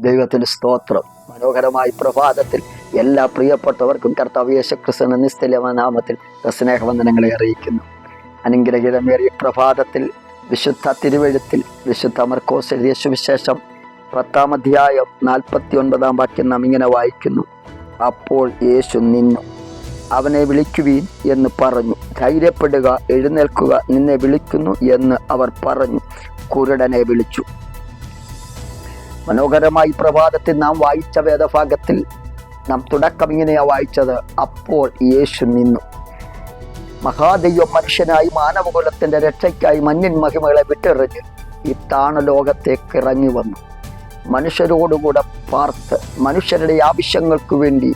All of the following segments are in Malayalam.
ദൈവത്തിന് സ്തോത്രം. മനോഹരമായി പ്രഭാതത്തിൽ എല്ലാ പ്രിയപ്പെട്ടവർക്കും കർത്താവ് യേശുക്രിസ്തുവിന്റെ നിസ്തലമ നാമത്തിൽ സ്നേഹവന്ദനങ്ങളെ അറിയിക്കുന്നു. അനുഗ്രഹീതമേറിയ പ്രഭാതത്തിൽ വിശുദ്ധ തിരുവഴുത്തിൽ വിശുദ്ധ മർക്കോസ് എഴുതിയ സുവിശേഷം പത്താം അധ്യായം നാൽപ്പത്തി ഒൻപതാം വാക്യം നാം ഇങ്ങനെ വായിക്കുന്നു. അപ്പോൾ യേശു നിന്നു. അവനെ വിളിക്കുവീൻ എന്ന് പറഞ്ഞു. ധൈര്യപ്പെടുക എഴുന്നേൽക്കുക നിന്നെ വിളിക്കുന്നു എന്ന് അവർ പറഞ്ഞു. കുരുടനെ വിളിച്ചു. മനോഹരമായി പ്രഭാതത്തിൽ നാം വായിച്ച വേദഭാഗത്തിൽ നാം തുടക്കം ഇങ്ങനെയാ വായിച്ചത്. അപ്പോൾ യേശു നിന്നു. മഹാദൈവം മനുഷ്യനായി മാനവകുലത്തിന്റെ രക്ഷയ്ക്കായി മഞ്ഞിൻ മഹിമകളെ വിട്ടെറിഞ്ഞ് ഈ താണ ലോകത്തേക്ക് ഇറങ്ങി വന്നു. മനുഷ്യരോടുകൂടെ പാർത്ത് മനുഷ്യരുടെ ആവശ്യങ്ങൾക്ക് വേണ്ടി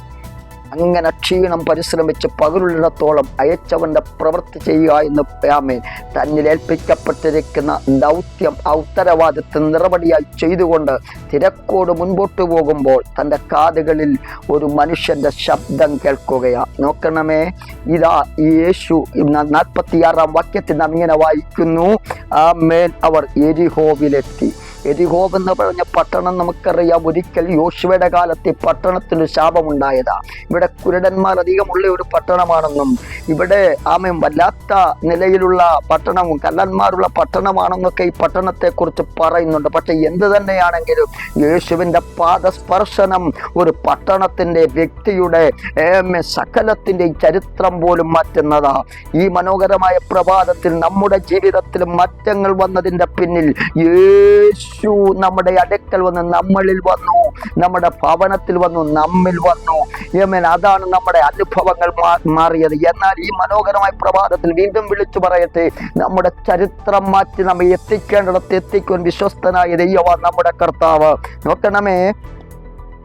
അങ്ങനെ ക്ഷീണം പരിശ്രമിച്ച് പകലുള്ളിടത്തോളം അയച്ചവന്റെ പ്രവൃത്തി ചെയ്യുക എന്ന് ആമേൻ തന്നിൽ ഏൽപ്പിക്കപ്പെട്ടിരിക്കുന്ന ദൗത്യം ആ നിറപടിയായി ചെയ്തുകൊണ്ട് തിരക്കോട് മുൻപോട്ട് പോകുമ്പോൾ തന്റെ കാതുകളിൽ ഒരു മനുഷ്യന്റെ ശബ്ദം കേൾക്കുകയാണ് നോക്കണമേ ഇതാ യേശു നാൽപ്പത്തിയാറാം വാക്യത്തിൽ നാം ഇങ്ങനെ വായിക്കുന്നു. ആ മേൽ അവർ എരിഹോവിലെത്തി. എരിഹോബ് എന്ന് പറഞ്ഞ പട്ടണം നമുക്കറിയാം. ഒരിക്കൽ യോശുവയുടെ കാലത്ത് ഈ പട്ടണത്തിന് ശാപമുണ്ടായതാ. ഇവിടെ കുരുടന്മാർ അധികമുള്ള ഒരു പട്ടണമാണെന്നും ഇവിടെ ആമ വല്ലാത്ത നിലയിലുള്ള പട്ടണവും കല്ലന്മാരുള്ള പട്ടണമാണെന്നൊക്കെ ഈ പട്ടണത്തെ കുറിച്ച് പറയുന്നുണ്ട്. പക്ഷെ എന്ത് തന്നെയാണെങ്കിലും യേശുവിന്റെ പാദസ്പർശനം ഒരു പട്ടണത്തിന്റെ വ്യക്തിയുടെ സകലത്തിന്റെ ചരിത്രം പോലും മാറ്റുന്നതാ. ഈ മനോഹരമായ പ്രഭാതത്തിൽ നമ്മുടെ ജീവിതത്തിൽ മാറ്റങ്ങൾ വന്നതിന്റെ പിന്നിൽ യേശു നമ്മുടെ അടുക്കൽ വന്ന് നമ്മളിൽ വന്നു. നമ്മുടെ ഭവനത്തിൽ വന്നു നമ്മിൽ വന്നു. യമൻ അതാണ് നമ്മുടെ അനുഭവങ്ങൾ മാറിയത്. എന്നാൽ ഈ മനോഹരമായ പ്രഭാതത്തിൽ വീണ്ടും വിളിച്ചു പറയട്ടെ. നമ്മുടെ ചരിത്രം മാറ്റി നമ്മെ എത്തിക്കേണ്ടിടത്ത് എത്തിക്കുവാൻ വിശ്വസ്തനായ ദൈവമാണ് നമ്മുടെ കർത്താവ്. നോക്കണമേ.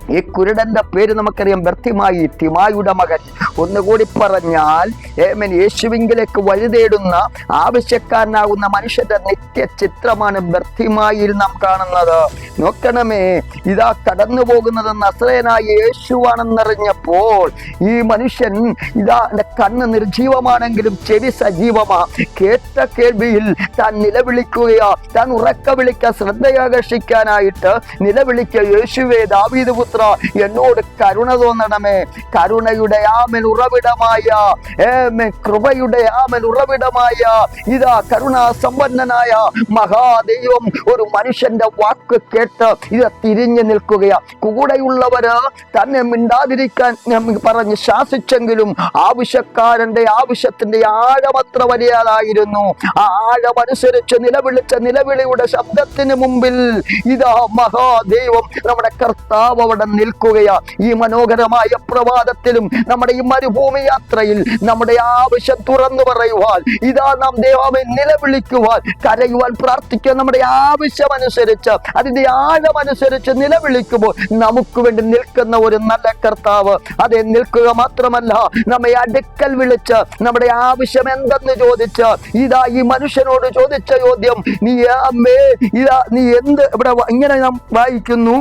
ഈ കുരുടന്റെ പേര് നമുക്കറിയാം ബർത്തിമായി തിമായുടെ മകൻ. ഒന്നുകൂടി പറഞ്ഞാൽ ഏമൻ യേശുവിങ്കിലേക്ക് വഴിതേടുന്ന ആവശ്യക്കാരനാകുന്ന മനുഷ്യന്റെ നിത്യ ചിത്രമാണ് ബർത്തിമായിൽ നാം കാണുന്നത്. നോക്കണമേ ഇതാ കടന്നു പോകുന്നത് നസ്രയനായ യേശുവാണെന്നറിഞ്ഞപ്പോൾ ഈ മനുഷ്യൻ ഇതാ എന്റെ കണ്ണ് നിർജീവമാണെങ്കിലും ചെവി സജീവമാ. കേട്ട കേൾവിയിൽ താൻ നിലവിളിക്കുകയാ. താൻ ഉറക്ക വിളിക്ക ശ്രദ്ധയാകർഷിക്കാനായിട്ട് നിലവിളിക്കുക യേശുവേ ദാവീദ് പുത്ര എന്നോട് കരുണ തോന്നണമേ. കരുണയുടെ ആമൻ ഉറവിടമായ കൃപയുടെ ആമൻ ഉറവിടമായ ഇതാ കരുണാ സമ്പന്നനായ മഹാദൈവം ഒരു മനുഷ്യന്റെ വാക്ക് കേട്ട് ഇത് തിരിഞ്ഞു നിൽക്കുകയാ. കൂടെയുള്ളവര് തന്നെ മിണ്ടാതിരിക്കാൻ പറഞ്ഞ് ശാസിച്ചെങ്കിലും ആവശ്യക്കാരന്റെ ആവശ്യത്തിന്റെ ആഴമത്ര വലിയതായിരുന്നു. ആ ആഴമനുസരിച്ച് നിലവിളിച്ച നിലവിളിയുടെ ശബ്ദത്തിന് മുമ്പിൽ ഇതാ മഹാദൈവം നമ്മുടെ കർത്താവ് അവിടെ നിൽക്കുകയാ. ഈ മനോഹരമായ പ്രഭാതത്തിലും നമ്മുടെ ഈ മരുഭൂമി യാത്രയിൽ നമ്മുടെ ആവശ്യം തുറന്നു പറയുവാൻ ഇതാ നാം ദൈവമെ നിലവിളിക്കുവാൻ കരയുവാൻ പ്രാർത്ഥിക്കുക നമ്മുടെ ആവശ്യം അനുസരിച്ച് അതിന്റെ ആഴമനുസരിച്ച് നിലവിളിക്കുമ്പോൾ നമുക്ക് വേണ്ടി നിൽക്കുന്ന ഒരു നല്ല കർത്താവ്. അതെ നിൽക്കുക മാത്രമല്ല നമ്മെ അടുക്കൽ വിളിച്ച് നമ്മുടെ ആവശ്യം എന്തെന്ന് ചോദിച്ച് ഇതാ ഈ മനുഷ്യനോട് ചോദിച്ച ചോദ്യം നീ അമ്മേ ഇതാ നീ എന്ത്? ഇവിടെ ഇങ്ങനെ നാം വായിക്കുന്നു.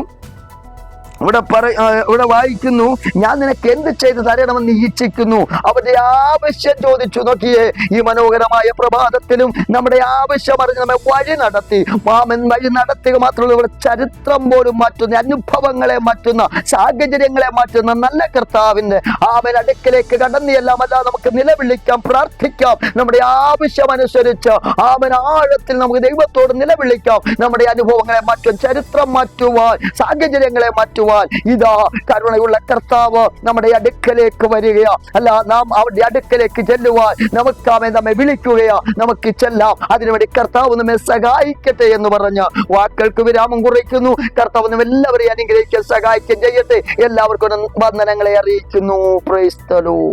ഇവിടെ പറ ഇവിടെ വായിക്കുന്നു ഞാൻ നിനക്ക് എന്ത് ചെയ്ത് തരണമെന്ന് ഇച്ഛിക്കുന്നു. അവന്റെ ആവശ്യം ചോദിച്ചു നോക്കിയേ ഈ മനോഹരമായ പ്രഭാതത്തിലും നമ്മുടെ ആവശ്യം അറിഞ്ഞ് നമ്മെ വഴി നടത്തി. മാമൻ വഴി നടത്തുക മാത്രമല്ല ഇവിടെ ചരിത്രം പോലും മാറ്റുന്ന അനുഭവങ്ങളെ മാറ്റുന്ന സാഹചര്യങ്ങളെ മാറ്റുന്ന നല്ല കർത്താവിന്റെ ആമൻ അടുക്കലേക്ക് കടന്നിയെല്ലാം അല്ല നമുക്ക് നിലവിളിക്കാം പ്രാർത്ഥിക്കാം. നമ്മുടെ ആവശ്യം അനുസരിച്ച് ആമൻ ആഴത്തിൽ നമുക്ക് ദൈവത്തോട് നിലവിളിക്കാം. നമ്മുടെ അനുഭവങ്ങളെ മാറ്റും ചരിത്രം മാറ്റുവാൻ സാഹചര്യങ്ങളെ മാറ്റുവാൻ. ഇതാ കരുണയുള്ള കർത്താവ് നമ്മുടെ അടുക്കലേക്ക് വരികയാ. അല്ല നാം അവരുടെ അടുക്കലേക്ക് ചെല്ലുവാൻ നമുക്ക് അവൻ നമ്മെ വിളിക്കുകയാ. നമുക്ക് ചെല്ലാം. അതിനുവേണ്ടി കർത്താവ് നമ്മെ സഹായിക്കട്ടെ എന്ന് പറഞ്ഞ് വാക്കുകൾക്ക് വിരാമം കുറിക്കുന്നു. കർത്താവ് നമ്മെ എല്ലാവരെയും അനുഗ്രഹിക്കാൻ സഹായിക്കാൻ ചെയ്യട്ടെ. എല്ലാവർക്കും വന്ദനങ്ങളെ അറിയിക്കുന്നു. പ്രൈസ്തലോ